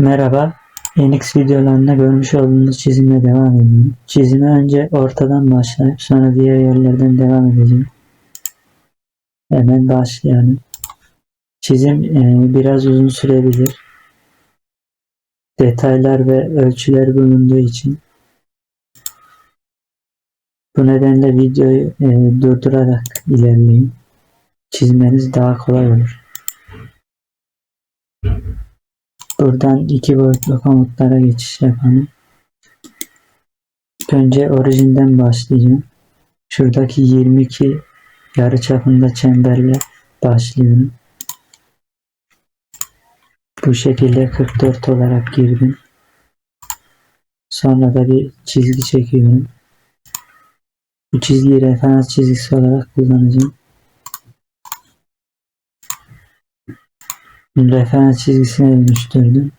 Merhaba, NX videolarında görmüş olduğunuz çizimle devam ediyorum. Çizime önce ortadan başlayıp sonra diğer yerlerden devam edeceğim. Hemen başlayalım. Çizim e, biraz uzun sürebilir. Detaylar ve ölçüler bulunduğu için. Bu nedenle videoyu e, durdurarak ilerleyin. Çizmeniz daha kolay olur. Buradan iki boyutlu komutlara geçiş yapalım. Önce orijinden başlayacağım. Şuradaki 22 yarı çapında çemberle başlıyorum. Bu şekilde 44 olarak girdim. Sonra da bir çizgi çekiyorum. Bu çizgiyi referans çizgisi olarak kullanacağım. Referans çizgisine dönüştürdüm.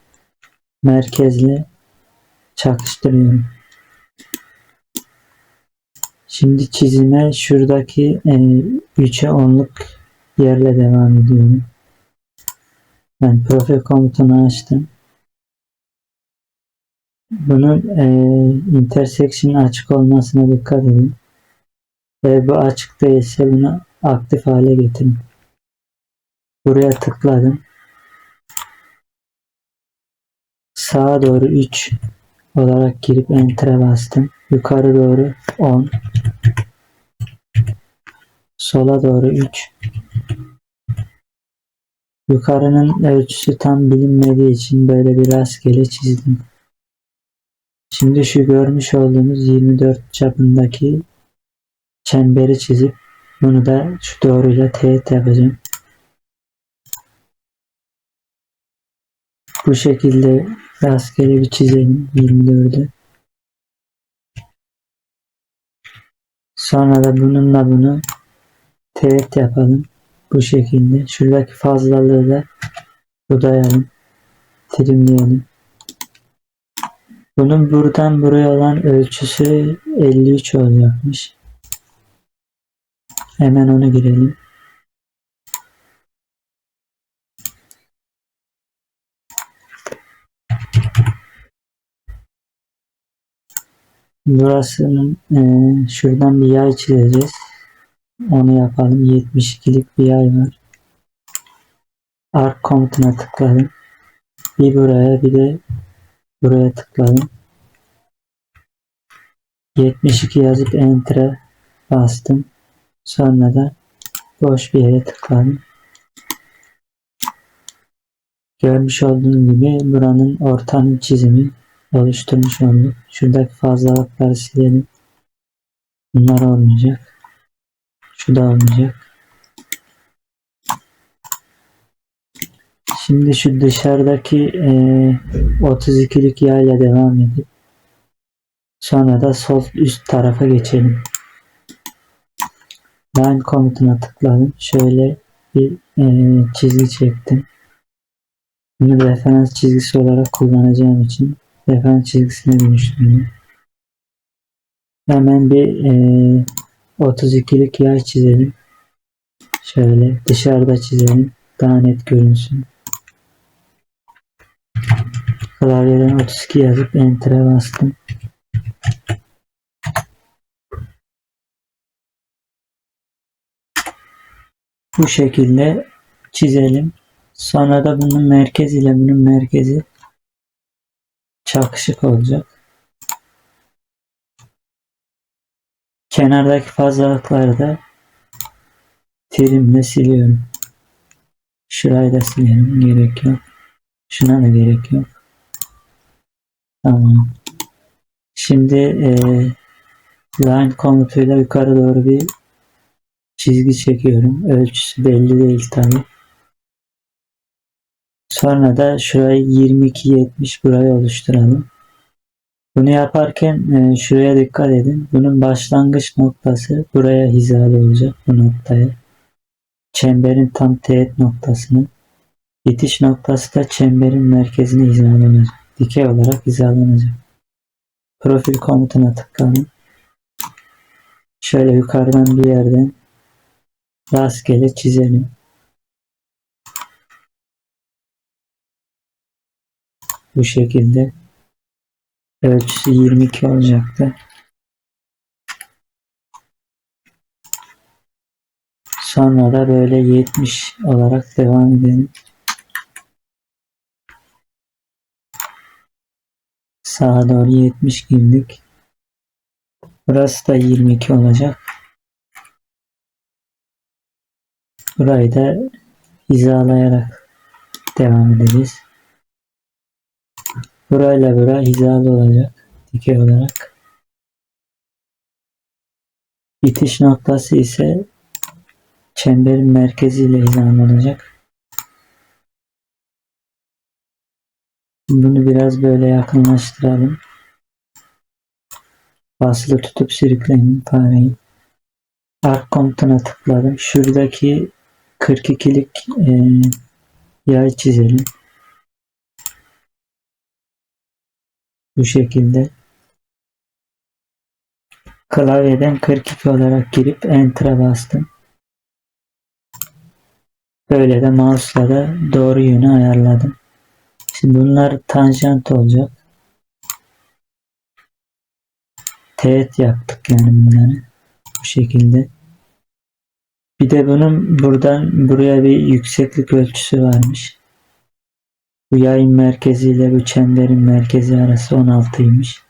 Merkezle çakıştırıyorum. Şimdi çizime şuradaki e, 3'e 10'luk yerle devam ediyorum. Ben profil komutunu açtım. Bunun e, intersection açık olmasına dikkat edin. Eğer bu açık değilse bunu aktif hale getirin. Buraya tıkladım. Sağa doğru 3 olarak girip enter'e bastım. Yukarı doğru 10. Sola doğru 3. Yukarının ölçüsü tam bilinmediği için böyle bir rastgele çizdim. Şimdi şu görmüş olduğunuz 24 çapındaki çemberi çizip bunu da şu doğruyla teğet yapacağım. Bu şekilde rastgele bir çizelim 24'ü. Sonra da bununla bunu teğet yapalım. Bu şekilde. Şuradaki fazlalığı da budayalım. Trimleyelim. Bunun buradan buraya olan ölçüsü 53 olacakmış. Hemen onu girelim. Burasının e, şuradan bir yay çizeceğiz. Onu yapalım. 72'lik bir yay var. Arc komutuna tıkladım. Bir buraya bir de buraya tıkladım. 72 yazıp enter'e bastım. Sonra da boş bir yere tıkladım. Görmüş olduğunuz gibi buranın ortanın çizimi oluşturmuş olduk. Şuradaki fazlalıkları silelim. Bunlar olmayacak. Şu da olmayacak. Şimdi şu dışarıdaki e, 32'lik yayla devam edip sonra da sol üst tarafa geçelim. Line komutuna tıkladım. Şöyle bir e, çizgi çektim. Bunu referans çizgisi olarak kullanacağım için referans çizgisine dönüştürdüm. Hemen bir e, 32'lik yay çizelim. Şöyle dışarıda çizelim. Daha net görünsün. Klavyeden 32 yazıp Enter'e bastım. Bu şekilde çizelim. Sonra da bunun merkez ile bunun merkezi çakışık olacak. Kenardaki fazlalıkları da trimle siliyorum. Şurayı da silelim. Gerek yok. Şuna da gerek yok. Tamam. Şimdi e, line komutuyla yukarı doğru bir çizgi çekiyorum. Ölçüsü belli değil tabi. Sonra da şurayı 22-70 burayı oluşturalım. Bunu yaparken e, şuraya dikkat edin. Bunun başlangıç noktası buraya hizalı olacak bu noktaya. Çemberin tam teğet noktasını. Bitiş noktası da çemberin merkezine hizalanacak. Dikey olarak hizalanacak. Profil komutuna tıklayın. Şöyle yukarıdan bir yerden rastgele çizelim. Bu şekilde. Ölçüsü 22 olacaktı. Sonra da böyle 70 olarak devam edelim. Sağa doğru 70 girdik. Burası da 22 olacak. Burayı da hizalayarak devam edeceğiz. Burayla bura hizalı olacak. Dikey olarak. Bitiş noktası ise çemberin merkeziyle hizalı olacak. Bunu biraz böyle yakınlaştıralım. Basılı tutup sürükleyin fareyi. Ark komutuna tıkladım. Şuradaki 42'lik e, yay çizelim. Bu şekilde. Klavyeden 42 olarak girip Enter'a bastım. Böyle de mouse'la da doğru yönü ayarladım. Şimdi bunlar tanjant olacak. Teğet yaptık yani bunları. Bu şekilde. Bir de bunun buradan buraya bir yükseklik ölçüsü varmış. Bu yayın merkezi ile bu çemberin merkezi arası 16'ymış.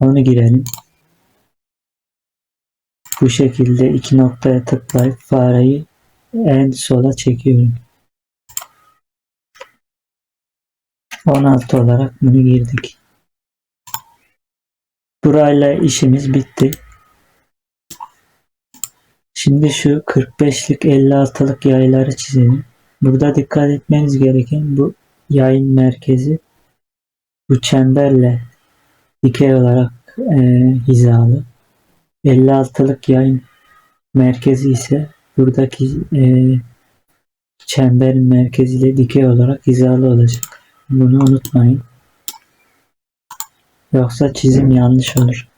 Onu girelim. Bu şekilde iki noktaya tıklayıp fareyi en sola çekiyorum. 16 olarak bunu girdik. Burayla işimiz bitti. Şimdi şu 45'lik 56'lık yayları çizelim. Burada dikkat etmeniz gereken bu yayın merkezi bu çemberle dikey olarak e, hizalı. 56'lık yayın merkezi ise buradaki e, çemberin merkeziyle dikey olarak hizalı olacak. Bunu unutmayın. Yoksa çizim yanlış olur.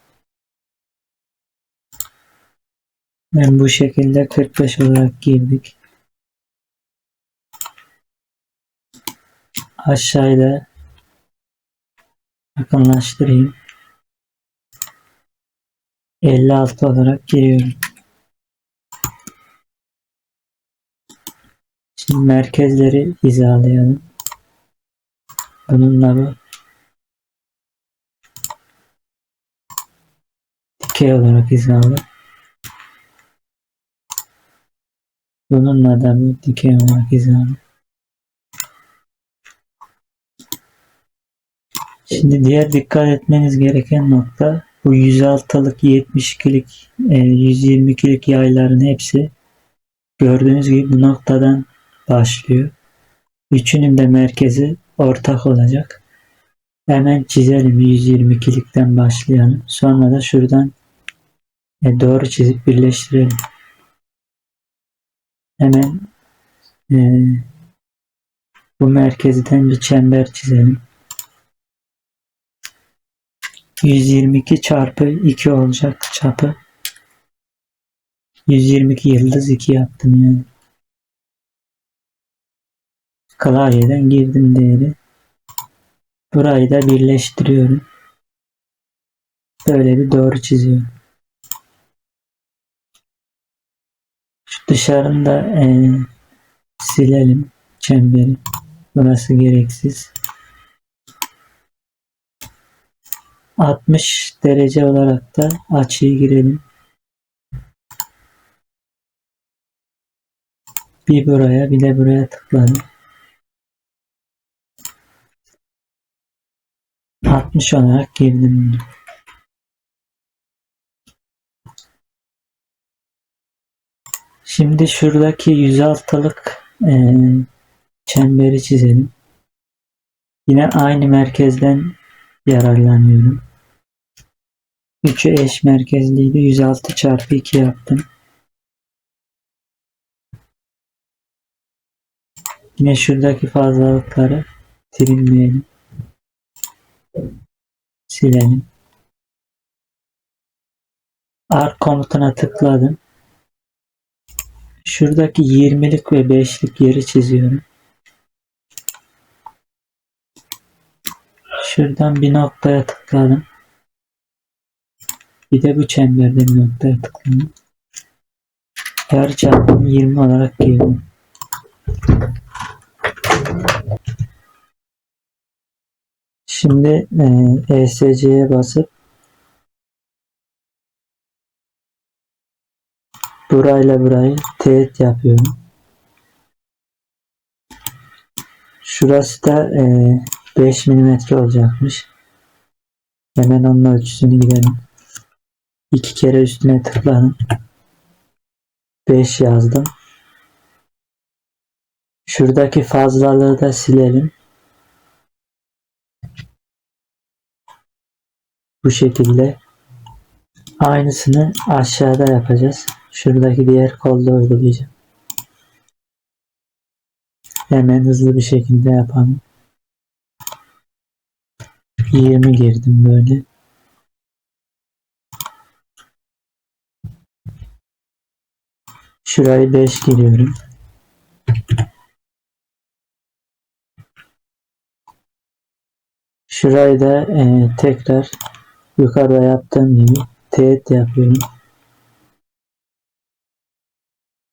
Ben bu şekilde 45 olarak girdik. Aşağıda yakınlaştırayım. 56 olarak giriyorum. Şimdi merkezleri hizalayalım. Bununla bu dikey olarak hizalı. Bununla da bu dikey olarak hizalı. Şimdi diğer dikkat etmeniz gereken nokta bu 106'lık 72'lik 122'lik yayların hepsi gördüğünüz gibi bu noktadan başlıyor. Üçünün de merkezi ortak olacak. Hemen çizelim 122'likten başlayalım. Sonra da şuradan e, doğru çizip birleştirelim. Hemen e, bu merkezden bir çember çizelim. 122 çarpı 2 olacak çapı. 122 yıldız 2 yaptım yani. Klavyeden girdim değeri. Burayı da birleştiriyorum. Böyle bir doğru çiziyorum. Şu dışarını da e, silelim çemberi. Burası gereksiz. 60 derece olarak da açıyı girelim. Bir buraya bir de buraya tıkladım. 60 olarak girdim. Şimdi şuradaki 106'lık e, çemberi çizelim. Yine aynı merkezden yararlanıyorum. 3'ü eş merkezliydi. 106 çarpı 2 yaptım. Yine şuradaki fazlalıkları trimleyelim. Silelim. Ark komutuna tıkladım. Şuradaki 20'lik ve 5'lik yeri çiziyorum. Şuradan bir noktaya tıkladım. Bir de bu çemberde bir noktaya tıkladım. Yarıçapını 20 olarak girdim. Şimdi e, ESC'ye basıp burayla burayı teğet yapıyorum. Şurası da e, 5 mm olacakmış. Hemen onun ölçüsünü girelim. İki kere üstüne tıkladım. 5 yazdım. Şuradaki fazlalığı da silelim. Bu şekilde. Aynısını aşağıda yapacağız. Şuradaki diğer kolda uygulayacağım. Hemen hızlı bir şekilde yapalım. 20 girdim böyle. Şurayı 5 giriyorum. Şurayı da e, tekrar yukarıda yaptığım gibi teğet yapıyorum.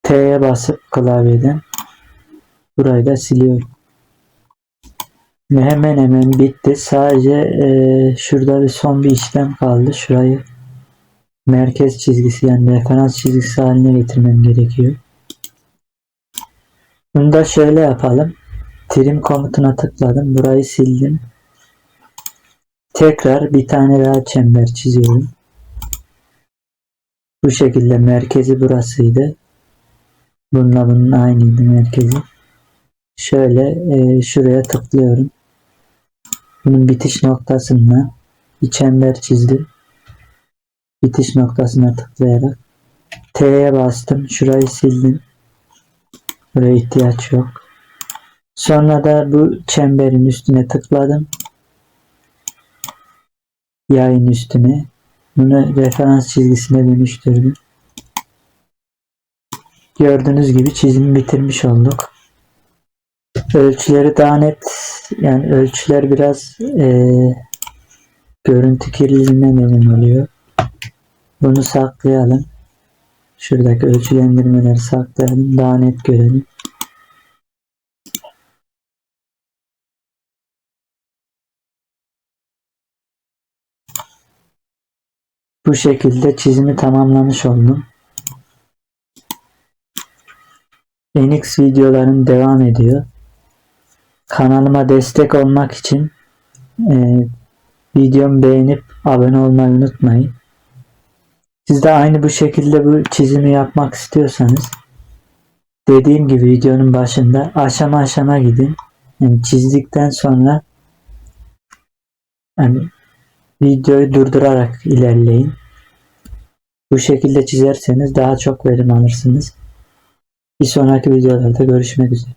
T'ye basıp klavyeden burayı da siliyorum. Ve hemen hemen bitti. Sadece e, şurada bir son bir işlem kaldı. Şurayı merkez çizgisi yani referans çizgisi haline getirmem gerekiyor. Bunu da şöyle yapalım. Trim komutuna tıkladım. Burayı sildim. Tekrar bir tane daha çember çiziyorum. Bu şekilde merkezi burasıydı. Bununla bunun aynıydı merkezi. Şöyle e, şuraya tıklıyorum. Bunun bitiş noktasına bir çember çizdim. Bitiş noktasına tıklayarak T'ye bastım. Şurayı sildim. Buraya ihtiyaç yok. Sonra da bu çemberin üstüne tıkladım. Yayın üstüne. Bunu referans çizgisine dönüştürdüm. Gördüğünüz gibi çizimi bitirmiş olduk. Ölçüleri daha net yani ölçüler biraz e, görüntü kirliliğine neden oluyor. Bunu saklayalım. Şuradaki ölçülendirmeleri saklayalım. Daha net görelim. Bu şekilde çizimi tamamlamış oldum. NX videolarım devam ediyor. Kanalıma destek olmak için e, videomu beğenip abone olmayı unutmayın. Siz de aynı bu şekilde bu çizimi yapmak istiyorsanız dediğim gibi videonun başında aşama aşama gidin. Yani çizdikten sonra yani videoyu durdurarak ilerleyin. Bu şekilde çizerseniz daha çok verim alırsınız. Bir sonraki videolarda görüşmek üzere.